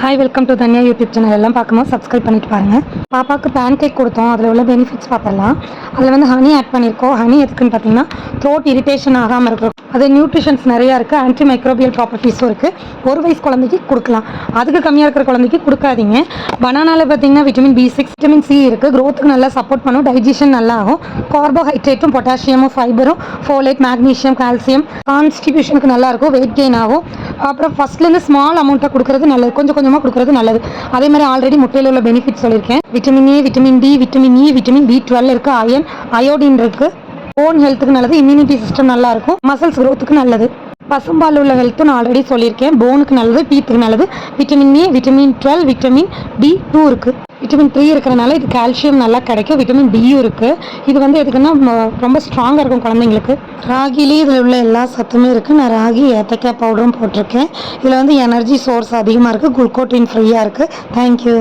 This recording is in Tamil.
ஹாய் வெல்கம் டு தனியா யூடியூப் சேனல் எல்லாம் பார்க்கும்போது சப்ஸ்கிரைப் பண்ணிட்டு பாருங்கள் பாப்பாவுக்கு பேன் கேக் கொடுத்தோம். அதில் உள்ள பெனிஃபிட்ஸ் பார்த்துடலாம். அதில் வந்து ஹனி ஆட் பண்ணியிருக்கோம் ஹனி எதுக்குன்னு பார்த்தீங்கன்னா த்ரோட் இரிட்டேஷன் ஆகாமல் இருக்கும். அது நியூட்ரிஷன்ஸ் நிறையா இருக்குது ஆன்டி மைக்ரோபியல் ப்ராப்பர்ட்டிஸும் இருக்குது ஒரு வயசு குழந்தைக்கு கொடுக்கலாம். அதுக்கு கம்மியாக இருக்கிற குழந்தைக்கு கொடுக்காதீங்க. பனானாவில் பார்த்தீங்கன்னா vitamin B six vitamin C இருக்குது க்ரோத்துக்கு நல்லா சப்போர்ட் பண்ணும். டைஜஷன் நல்லா ஆகும். கார்போஹைட்ரேட்டும் பொட்டாசியமும் ஃபைபரும் ஃபோலேட் மேக்னீஷியம் கால்சியம் கான்ஸ்டிபியூஷனுக்கு நல்லா இருக்கும். வெயிட் கெயின் ஆகும். அப்புறம் ஃபஸ்ட்லேருந்து ஸ்மால் அமௌண்ட்டாக கொடுக்குறது நல்லது. கொஞ்சம் கொஞ்சம் கொஞ்சமாக கொடுக்குறது நல்லது. அதே மாதிரி ஆல்ரெடி முட்டையில் உள்ள பெனிஃபிட் சொல்லியிருக்கேன். Vitamin A vitamin D vitamin E vitamin B twelve இருக்குது அயன் அயோடின் இருக்குது போன் ஹெல்த்துக்கு நல்லது இம்யூனிட்டி சிஸ்டம் நல்லா இருக்கும். மசில்ஸ் க்ரோத்துக்கு நல்லது. பசும்பால் உள்ள ஹெல்த்தும் நான் ஆல்ரெடி சொல்லியிருக்கேன். போனுக்கு நல்லது டீத்துக்கு நல்லது. Vitamin A vitamin twelve vitamin D two இருக்குது விட்டமின் த்ரீ இருக்கிறனால இது கால்சியம் நல்லா கிடைக்கும். விட்டமின் டியும் இருக்குது இது வந்து எதுக்குன்னா ரொம்ப ஸ்ட்ராங்காக இருக்கும் குழந்தைங்களுக்கு. ராகிலேயே இதில் உள்ள எல்லா சத்துமே இருக்குது நான் ராகி ஏத்தக்காய் பவுடரும் போட்டிருக்கேன். இதில் வந்து எனர்ஜி சோர்ஸ் அதிகமாக இருக்குது குளுக்கோட்டின் ஃப்ரீயாக இருக்குது தேங்க்யூ